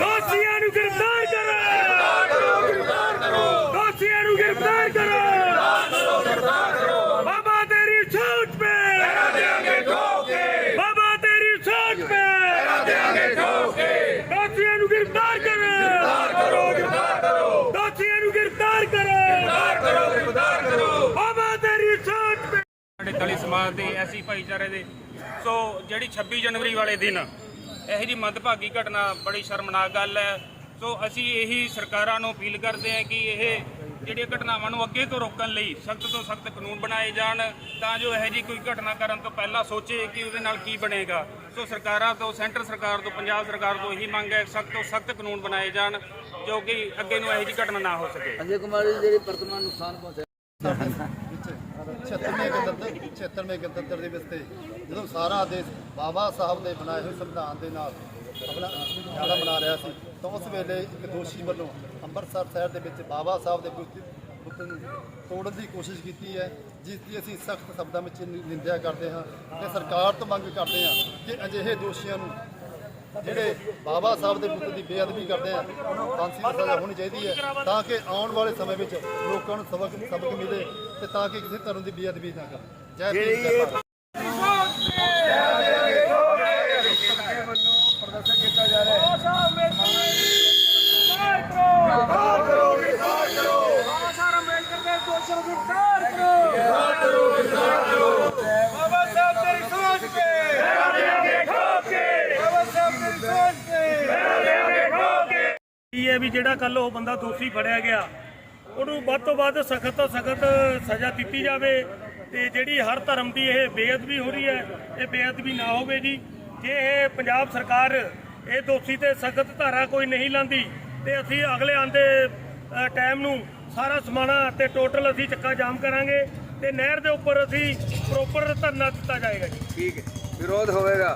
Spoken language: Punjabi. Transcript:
ਦੋਸ਼ੀਆਂ ਨੂੰ ਗ੍ਰਿਫਤਾਰ ਕਰੋ। ਦੋਸ਼ੀਆਂ ਨੂੰ ਗ੍ਰਿਫਤਾਰ ਕਰੋ। ਬਾਬਾ ਤੇਰੀ ਛੋਟ ਪੇ ਬਾਬਾ ਤੇਰੀ ਛੋਟ ਪੇ ਦੋਸ਼ੀਆਂ ਨੂੰ ਗ੍ਰਿਫਤਾਰ ਕਰੋ। ਦੋਸ਼ੀਆਂ ਨੂੰ ਗ੍ਰਿਫਤਾਰ ਕਰੋ। ਬਾਬਾ ਤੇਰੀ ਛੋਟ ਪੇ ਸਾਡੇ ਦਲਿਤ ਸਮਾਜ ਦੇ ਐਸੀ ਭਾਈਚਾਰੇ ਦੇ ਸੋ ਜਿਹੜੀ 26 ਜਨਵਰੀ ਵਾਲੇ ਦਿਨ, ਇਹੋ ਜੀ ਮੰਦਭਾਗੀ ਘਟਨਾ ਬੜੀ ਸ਼ਰਮਨਾਕ ਗੱਲ ਹੈ। ਸੋ ਅਸੀਂ ਇਹੀ ਸਰਕਾਰਾਂ ਨੂੰ ਅਪੀਲ ਕਰਦੇ ਹਾਂ ਕਿ ਇਹ ਜਿਹੜੀਆਂ ਘਟਨਾਵਾਂ ਨੂੰ ਅੱਗੇ ਤੋਂ ਰੋਕਣ ਲਈ ਸਖਤ ਤੋਂ ਸਖਤ ਕਾਨੂੰਨ ਬਣਾਏ ਜਾਣ, ਤਾਂ ਜੋ ਇਹੋ ਜੀ ਕੋਈ ਘਟਨਾ ਕਰਨ ਤੋਂ ਪਹਿਲਾਂ ਸੋਚੇ ਕਿ ਉਹਦੇ ਨਾਲ ਕੀ ਬਣੇਗਾ। ਸੋ ਸਰਕਾਰਾਂ ਤੋਂ, ਸੈਂਟਰ ਸਰਕਾਰ ਤੋਂ, ਪੰਜਾਬ ਸਰਕਾਰ ਤੋਂ ਇਹੀ ਮੰਗ ਹੈ, ਸਖਤ ਤੋਂ ਸਖਤ ਕਾਨੂੰਨ ਬਣਾਏ ਜਾਣ, ਜੋ ਕਿ ਅੱਗੇ ਨੂੰ ਇਹੋ ਜੀ ਘਟਨਾ ਨਾ ਹੋ ਸਕੇ। ਅਜੇ ਕੁਮਾਰ ਜੀ, ਜਿਹੜੀ ਵਰਤਮਾਨ ਨੁਕਸਾਨ ਪਹੁੰਚਿਆ 76ਵੇਂ ਗਣਤੰਤਰ 76ਵੇਂ ਗਣਤੰਤਰ ਦਿਵਸ ਤੇ ਜਦੋਂ ਸਾਰਾ ਦੇਸ਼ ਬਾਬਾ ਸਾਹਿਬ ਦੇ ਬਣਾਏ ਹੋਏ ਸੰਵਿਧਾਨ ਦੇ ਨਾਲ ਆਪਣਾ ਦਿਹਾੜਾ ਮਨਾ ਰਿਹਾ ਸੀ, ਤਾਂ ਉਸ ਵੇਲੇ ਇੱਕ ਦੋਸ਼ੀ ਵੱਲੋਂ ਅੰਮ੍ਰਿਤਸਰ ਸ਼ਹਿਰ ਦੇ ਵਿੱਚ ਬਾਬਾ ਸਾਹਿਬ ਦੇ ਬੁੱਤ ਨੂੰ ਤੋੜਨ ਦੀ ਕੋਸ਼ਿਸ਼ ਕੀਤੀ ਹੈ, ਜਿਸ ਦੀ ਅਸੀਂ ਸਖਤ ਸ਼ਬਦਾਂ ਵਿੱਚ ਨਿੰਦਿਆ ਕਰਦੇ ਹਾਂ ਤੇ ਸਰਕਾਰ ਤੋਂ ਮੰਗ ਕਰਦੇ ਹਾਂ ਕਿ ਅਜਿਹੇ ਦੋਸ਼ੀਆਂ ਨੂੰ ਜਿਹੜੇ ਬਾਬਾ ਸਾਹਿਬ ਦੇ ਪੁੱਤ ਦੀ ਬੇਅਦਬੀ ਕਰਦੇ ਆ ਉਹਨਾਂ ਨੂੰ ਫਾਂਸੀ ਦੀ ਸਜ਼ਾ ਹੋਣੀ ਚਾਹੀਦੀ ਹੈ ਤਾਂ ਕਿ ਆਉਣ ਵਾਲੇ ਸਮੇਂ ਵਿੱਚ ਲੋਕਾਂ ਨੂੰ ਸਬਕ ਸਬਕ ਮਿਲੇ ਤੇ ਤਾਂ ਕਿ ਕਿਸੇ ਤਰ੍ਹਾਂ ਦੀ ਬੇਅਦਬੀ ਨਾ ਕਰਨ ਜੈ ਭੀਮ ਜੈ ਭਾਰਤ। ਬਾਬਾ ਸਾਹਿਬ ਤੇਰੀ ਸੋਚ ਪੇ ਮੇਰਾ ਦੇਾਂਗੇ ਠੋਕੇ ਬਾਬਾ ਸਾਹਿਬ ਤੇਰੀ ਸੋਚ ਪੇ ਮੇਰਾ ਦੇਾਂਗੇ ਠੋਕੇ ਇਹ ਹੈ ਵੀ ਜਿਹੜਾ ਕੱਲ ਉਹ ਬੰਦਾ ਦੋਸ਼ੀ ਫੜਿਆ ਗਿਆ, ਉਹਨੂੰ ਵੱਧ ਤੋਂ ਵੱਧ ਸਖਤ ਤੋਂ ਸਖਤ ਸਜ਼ਾ ਦਿੱਤੀ ਜਾਵੇ ਤੇ ਜਿਹੜੀ ਹਰ ਧਰਮ ਦੀ ਇਹ ਬੇਅਦਬੀ ਹੋ ਰਹੀ ਹੈ, ਇਹ ਬੇਅਦਬੀ ਨਾ ਹੋਵੇ ਜੀ। ਜੇ ਇਹ ਪੰਜਾਬ ਸਰਕਾਰ ਇਹ ਦੋਸ਼ੀ ਤੇ ਸਖਤ ਧਾਰਾ ਕੋਈ ਨਹੀਂ ਲਾਂਦੀ, ਤੇ ਅਸੀਂ ਅਗਲੇ ਆਂਦੇ ਟਾਈਮ ਨੂੰ ਸਾਰਾ ਸਮਾਣਾ ਤੇ ਟੋਟਲ ਅਸੀਂ ਚੱਕਾ ਜਾਮ ਕਰਾਂਗੇ ਤੇ ਨਹਿਰ ਦੇ ਉੱਪਰ ਅਸੀਂ ਪ੍ਰੋਪਰ ਧਰਨਾ ਦਿੱਤਾ ਜਾਏਗਾ ਜੀ। ਠੀਕ ਹੈ, ਵਿਰੋਧ ਹੋਵੇਗਾ।